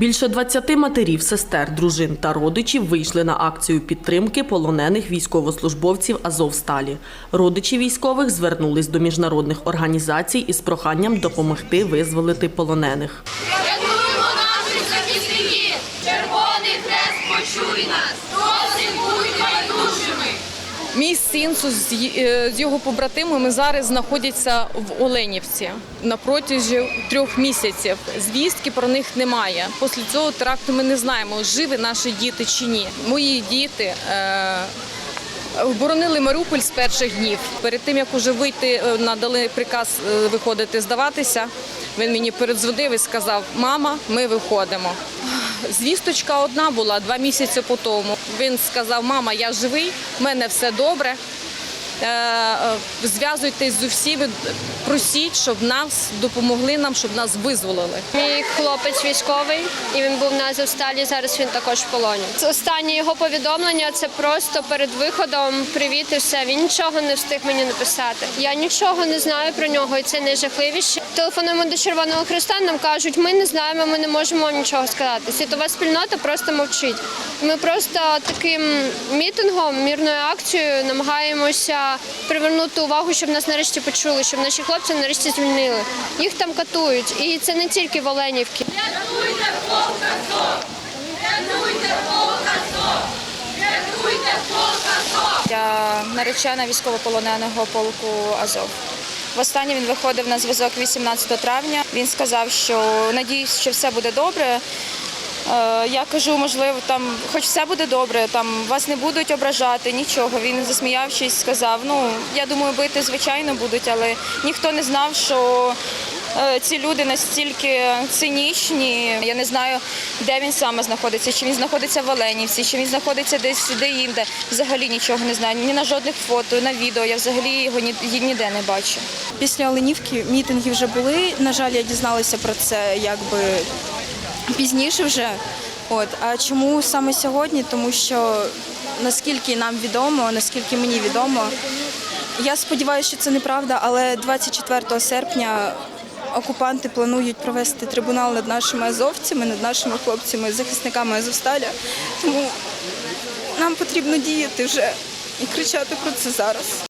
Більше 20 матерів, сестер, дружин та родичів вийшли на акцію підтримки полонених військовослужбовців Азовсталі. Родичі військових звернулись до міжнародних організацій із проханням допомогти визволити полонених. Рятуємо наших захисників! Червоний хрест почуй нас! Мій син е, з його побратимами зараз знаходяться в Оленівці на протязі трьох місяців. Звістки про них немає. Після цього теракту ми не знаємо, живі наші діти чи ні. Мої діти. Е- Оборонили Маріуполь з перших днів. Перед тим як уже вийти, е, надали приказ виходити, здаватися. Він мені передзвонив і сказав: Мама, ми виходимо. Звісточка одна була два місяці по тому. Він сказав: Мама, я живий, в мене все добре. Е, е, Зв'язуйтесь з усіми, просіть, щоб нас допомогли нам, щоб нас визволили. Мій хлопець військовий, і він був на Азовсталі. Зараз він також в полоні. Останнє його повідомлення це просто перед виходом. Привіт і все. Він нічого не встиг мені написати. Я нічого не знаю про нього, і це найжахливіше. Телефонуємо до Червоного Христа. Нам кажуть, ми не знаємо, ми не можемо вам нічого сказати. Світова спільнота просто мовчить. Ми просто таким мітингом, мірною акцією намагаємося привернути увагу, щоб нас нарешті почули, щоб наші хлопці нарешті звільнили. Їх там катують, і це не тільки в Оленівці. Рятуйте полк Азов! Рятуйте полк Азов! Рятуйте полк Азов! Я наречена військовополоненого полку Азов. Востаннє він виходив на зв'язок 18 травня. Він сказав, що надіюсь, що все буде добре. Е, Я кажу, можливо, там, хоч все буде добре, там вас не будуть ображати, нічого. Він засміявшись, сказав: ну я думаю, бити звичайно будуть, але ніхто не знав, що е, ці люди настільки цинічні. Я не знаю, де він саме знаходиться, чи він знаходиться в Оленівці, чи він знаходиться десь де-інде. Взагалі нічого не знаю. Ні на жодних фото, на відео. Я взагалі його ні, ніде не бачу. Після Оленівки мітинги вже були. На жаль, я дізналася про це якби пізніше вже. От а чому саме сьогодні? Тому що наскільки нам відомо, наскільки мені відомо, я сподіваюся, що це неправда, але 24 серпня окупанти планують провести трибунал над нашими азовцями, над нашими хлопцями, захисниками Азовсталя. Тому нам потрібно діяти вже і кричати про це зараз.